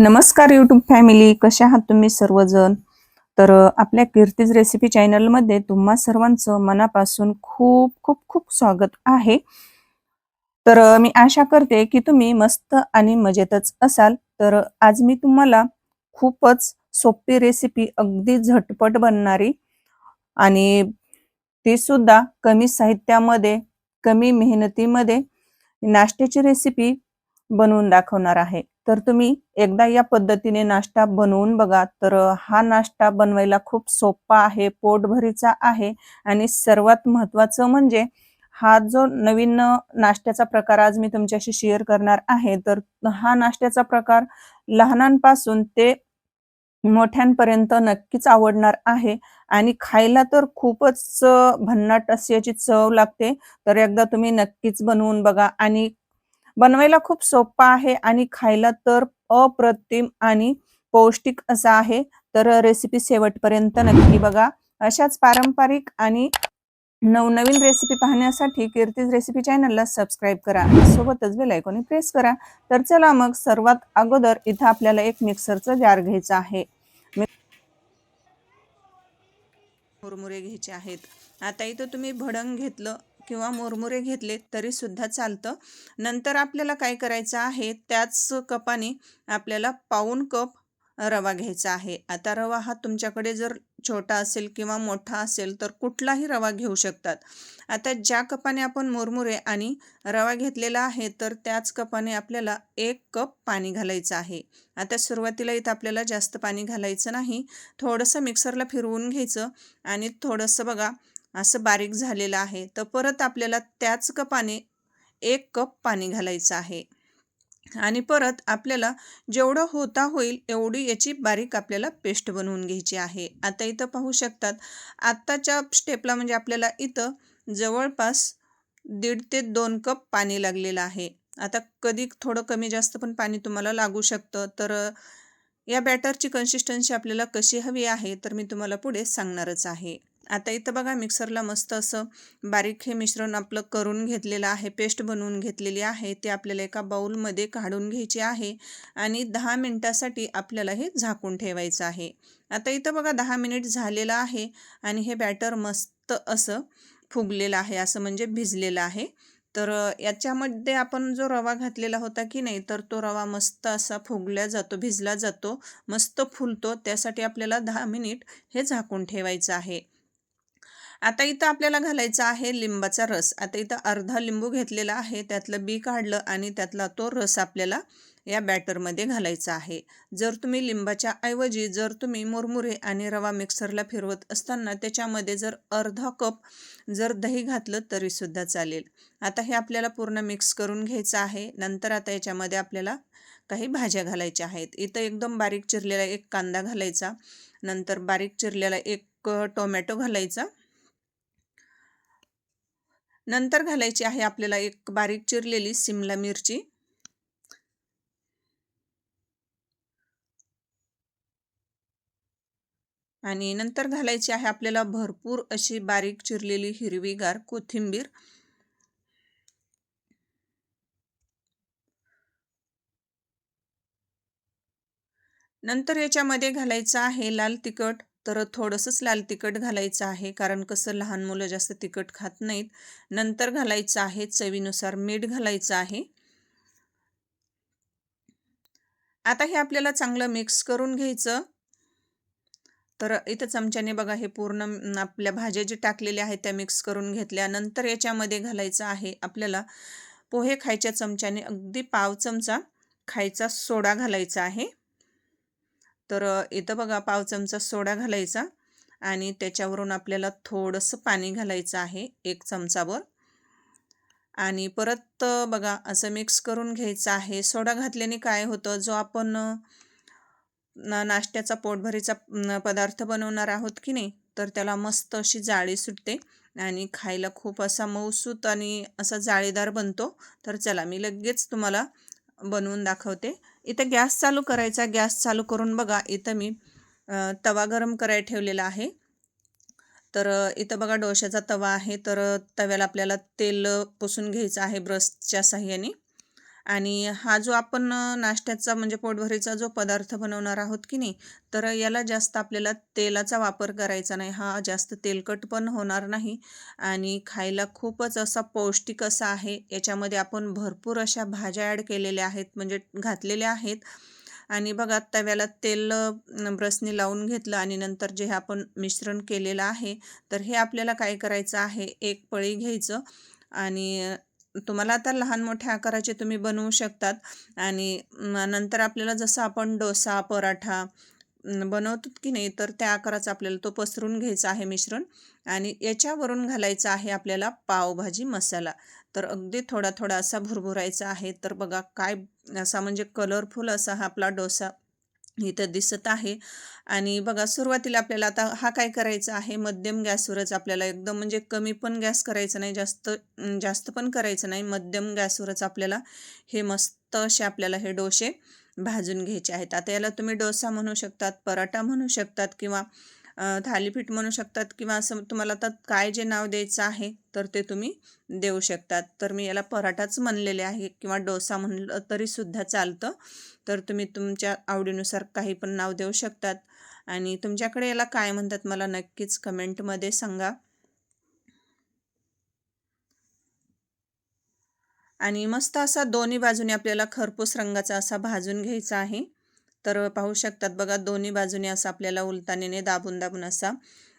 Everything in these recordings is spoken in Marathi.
नमस्कार यूट्यूब फॅमिली कशा आहात तुम्ही सर्वजण? तर आपल्या कीर्तीज रेसिपी चॅनलमध्ये तुम्हा सर्वांचं मनापासून खूप खूप खूप स्वागत आहे. तर मी आशा करते की तुम्ही मस्त आणि मजेतच असाल. तर आज मी तुम्हाला खूपच सोपी रेसिपी अगदी झटपट बनणारी आणि ती सुद्धा कमी साहित्यामध्ये कमी मेहनतीमध्ये नाश्त्याची रेसिपी बनवून दाखवणार आहे. तर तुम्ही एकदा या पद्धतीने नाश्ता बनवून बघा. तर हा नाश्ता बनवायला खूप सोपा आहे पोटभरीचा आहे आणि सर्वात महत्त्वाचं म्हणजे हा जो नवीन नाश्त्याचा प्रकार आज मी तुमच्याशी शेअर करणार आहे तर हा नाश्त्याचा प्रकार लहानांपासून ते मोठ्यांपर्यंत नक्कीच आवडणार आहे आणि खायला तर खूपच भन्नाट अशी याची चव लागते. तर एकदा तुम्ही नक्कीच बनवून बघा आणि बनवायला खूप सोपा आहे आणि खायला तर अप्रतिम आणि पौष्टिक असा आहे. तर रेसिपी शेवटपर्यंत नक्की बघा. अशाच पारंपरिक आणि नवनवीन रेसिपी पाहण्यासाठी कीर्तीज रेसिपी चॅनलला सबस्क्राईब करा. सोबतच बेल आयकॉन प्रेस करा. तर चला मग सर्वात अगोदर इथं आपल्याला एक मिक्सरचं जार घ्यायचं आहे. मुरमुरे घ्यायचे आहेत. आता इथं तुम्ही भडंग घेतलं. किंवा मुरमुरे घेतले तरी सुद्धा चालतं. नंतर आपल्याला काय करायचं आहे? त्याच कपाने आपल्याला पाऊण कप रवा घ्यायचा आहे. आता रवा हा तुमच्याकडे जर छोटा असेल किंवा मोठा असेल तर कुठलाही रवा घेऊ शकतात. आता ज्या कपाने आपण मुरमुरे आणि रवा घेतलेला आहे तर त्याच कपाने आपल्याला एक कप पाणी घालायचं आहे. आता सुरुवातीला इथं आपल्याला जास्त पाणी घालायचं नाही. थोडंसं मिक्सरला फिरवून घ्यायचं आणि थोडंसं बघा असं बारीक झालेलं आहे. तर परत आपल्याला त्याच कपाने एक कप पाणी घालायचं आहे. आणि परत आपल्याला जेवढं होता होईल एवढी याची बारीक आपल्याला पेस्ट बनवून घ्यायची आहे. आता इथं पाहू शकतात आत्ताच्या स्टेपला म्हणजे आपल्याला इथं जवळपास दीड ते दोन कप पाणी लागलेलं आहे. आता कधी थोडं कमी जास्त पण पाणी तुम्हाला लागू शकतं. तर या बॅटरची कन्सिस्टन्सी आपल्याला कशी हवी आहे तर मी तुम्हाला पुढे सांगणारच आहे. आता इथं बघा मिक्सरला मस्त असं बारीक हे मिश्रण आपलं करून घेतलेलं आहे पेस्ट बनवून घेतलेली आहे. ते आपल्याला एका बाऊलमध्ये काढून घ्यायची आहे आणि दहा मिनटासाठी आपल्याला हे झाकून ठेवायचं आहे. आता इथं बघा दहा मिनिट झालेलं आहे आणि हे बॅटर मस्त असं फुगलेलं आहे असं म्हणजे भिजलेलं आहे. तर याच्यामध्ये आपण जो रवा घातलेला होता की नाही तर तो रवा मस्त असा फुगल्या जातो भिजला जातो मस्त फुलतो. त्यासाठी आपल्याला दहा मिनिट हे झाकून ठेवायचं आहे. आता इथं आपल्याला घालायचा आहे लिंबाचा रस. आता इथं अर्धा लिंबू घेतलेला आहे. त्यातलं बी काढलं आणि त्यातला तो रस आपल्याला या बॅटरमध्ये घालायचा आहे. जर तुम्ही लिंबाच्या ऐवजी जर तुम्ही मुरमुरे आणि रवा मिक्सरला फिरवत असताना त्याच्यामध्ये जर अर्धा कप जर दही घातलं तरीसुद्धा चालेल. आता हे आपल्याला पूर्ण मिक्स करून घ्यायचं आहे. नंतर आता याच्यामध्ये आपल्याला काही भाज्या घालायच्या आहेत. इथं एकदम बारीक चिरलेला एक कांदा घालायचा. नंतर बारीक चिरलेला एक टोमॅटो घालायचा. नंतर घालायची आहे आपल्याला एक बारीक चिरलेली सिमला मिरची. आणि नंतर घालायची आहे आपल्याला भरपूर अशी बारीक चिरलेली हिरवीगार कोथिंबीर. नंतर याच्यामध्ये घालायचं आहे लाल तिखट. तर थोडंसंच लाल तिखट घालायचं आहे कारण कसं लहान मुलं जास्त तिखट खात नाहीत. नंतर घालायचं आहे चवीनुसार मीठ घालायचं आहे. आता हे आपल्याला चांगलं मिक्स करून घ्यायचं. तर इथं चमच्याने बघा हे पूर्ण आपल्या भाज्या जे टाकलेल्या आहेत त्या मिक्स करून घेतल्या. नंतर याच्यामध्ये घालायचं आहे आपल्याला पोहे खायच्या चमच्याने अगदी पाव चमचा खायचा सोडा घालायचा आहे. तर इथं बघा पाव चमचा सोडा घालायचा आणि त्याच्यावरून आपल्याला थोडंसं पाणी घालायचं आहे एक चमचावर आणि परत बघा असं मिक्स करून घ्यायचं आहे. सोडा घातल्याने काय होतं जो आपण नाश्त्याचा पोटभरीचा पदार्थ बनवणार आहोत की नाही तर त्याला मस्त अशी जाळी सुटते आणि खायला खूप असा मऊसूत आणि असा जाळीदार बनतो. तर चला मी लगेच तुम्हाला बनवून दाखवते. इथं गॅस चालू करायचा. गॅस चालू करून बघा इथं मी तवा गरम करायला ठेवलेला आहे. तर इथं बघा डोशाचा तवा आहे. तर तव्याला आपल्याला तेल पुसून घ्यायचं आहे ब्रशच्या साह्याने आणि हा जो आपण नाश्त्याचा म्हणजे पोटभरीचा जो पदार्थ बनवणार आहोत की नाही तर याला जास्त आपल्याला तेलाचा वापर करायचा नाही. हा जास्त तेलकट पण होणार नाही आणि खायला खूपच असा पौष्टिक असा आहे. याच्यामध्ये आपण भरपूर अशा भाज्या ॲड केलेल्या आहेत म्हणजे घातलेल्या आहेत. आणि बघा तव्याला तेल ब्रसने ब्रशने लावून घेतलं आणि नंतर जे हे आपण मिश्रण केलेलं आहे तर हे आपल्याला काय करायचं आहे? एक पळी घ्यायचं आणि तुम्हाला आता लहान मोठ्या आकाराचे तुम्ही बनवू शकतात. आणि नंतर आपल्याला जसं आपण डोसा पराठा बनवतो की नाही तर त्या आकाराचा आपल्याला तो पसरून घ्यायचा आहे मिश्रण. आणि याच्यावरून घालायचा आहे आपल्याला पावभाजी मसाला. तर अगदी थोडा थोडा असा भुरभुरायचा आहे. तर बघा काय असा म्हणजे कलरफुल असा हा आपला डोसा. इथं दिसत आहे. आणि बघा सुरुवातीला आपल्याला आता हा काय करायचा आहे? मध्यम गॅसवरच आपल्याला एकदम म्हणजे कमी पण गॅस करायचा नाही जास्त जास्त पण करायचं नाही. मध्यम गॅसवरच आपल्याला हे मस्त असे आपल्याला हे डोसे भाजून घ्यायचे आहेत. आता याला तुम्ही डोसा म्हणू शकतात पराठा म्हणू शकतात किंवा थालीपीठ म्हणू शकतात किंवा असं तुम्हाला आता काय जे नाव द्यायचं आहे तर ते तुम्ही देऊ शकतात. तर मी याला पराठाच म्हणलेले आहे किंवा डोसा म्हणलं तरीसुद्धा चालतं. तर तुम्ही तुमच्या आवडीनुसार काही पण नाव देऊ शकतात. आणि तुमच्याकडे याला काय म्हणतात मला नक्कीच कमेंटमध्ये सांगा. आणि मस्त असा दोन्ही बाजूने आपल्याला खरपूस रंगाचा असा भाजून घ्यायचा आहे. तर पाहू शकतात बघा दोन्ही बाजूने असं आपल्याला उलतानीने दाबून दाबून असा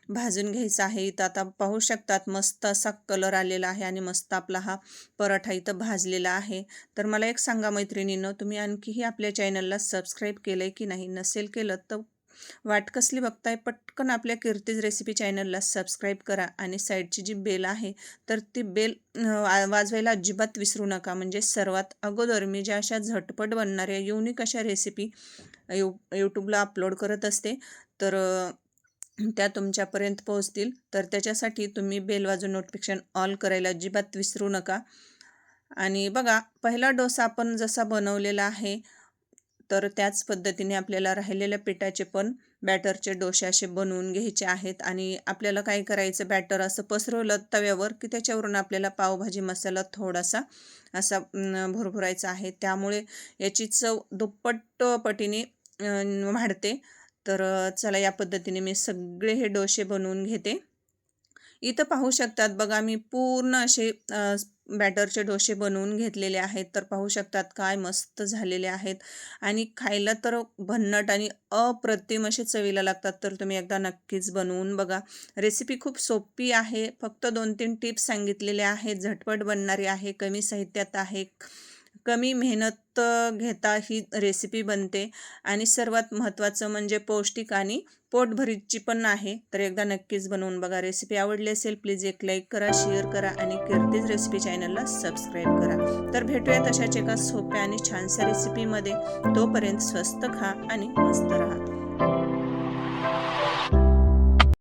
भाजून घ्यायचा आहे. इथं आता पाहू शकतात मस्त असा कलर आलेला आहे आणि मस्त आपला हा पराठा इथं भाजलेला आहे. तर मला एक सांगा मैत्रिणीनं तुम्ही आणखीही आपल्या चॅनलला सबस्क्राईब केलं आहे की नाही? नसेल केलं तर वाट कसली बघताय पटकन आपल्या कीर्तीज रेसिपी चॅनलला सबस्क्राईब करा आणि साईडची जी बेल आहे तर ती बेल वाजवायला अजिबात विसरू नका. म्हणजे सर्वात अगोदर मी ज्या अशा झटपट बनणाऱ्या युनिक अशा रेसिपी यू यूट्यूबला अपलोड करत असते तर त्या तुमच्यापर्यंत पोहोचतील. तर त्याच्यासाठी तुम्ही बेल वाजून नोटिफिकेशन ऑल करायला अजिबात विसरू नका. आणि बघा पहिला डोसा आपण जसा बनवलेला आहे तर त्याच पद्धतीने आपल्याला राहिलेल्या पिठाचे पण बॅटरचे डोसे असे बनवून घ्यायचे आहेत. आणि आपल्याला काय करायचं बॅटर असं पसरवलं तव्यावर की त्याच्यावरून आपल्याला पावभाजी मसाला थोडासा असा भरभरायचा आहे. त्यामुळे याची चव दुप्पट पटीने वाढते. तर चला या पद्धतीने मी सगळे हे डोसे बनवून घेते. इथं पाहू शकतात बघा मी पूर्ण असे बॅटरचे डोसे बनवून घेतलेले आहेत. तर पाहू शकतात काय मस्त झालेले आहेत. आणि खायला तर भन्नट आणि अप्रतिम असे चवीला लागतात. तर तुम्ही एकदा नक्कीच बनवून बघा. रेसिपी खूप सोपी आहे. फक्त दोन तीन टिप्स सांगितलेले आहेत. झटपट बनणारी आहे. कमी साहित्यात आहे. कमी मेहनत घेता ही रेसिपी बनते. आणि सर्वात महत्त्वाचं म्हणजे पौष्टिक आणि पोटभरीची पण आहे. तर एकदा नक्कीच बनवून बघा रेसिपी आवडली असेल प्लीज एक लाईक करा शेअर करा आणि कीर्तीज रेसिपी चॅनलला सबस्क्राईब करा. तर भेटूया तशाच एका सोप्या आणि छानशा रेसिपीमध्ये तोपर्यंत स्वस्त खा आणि मस्त राहा.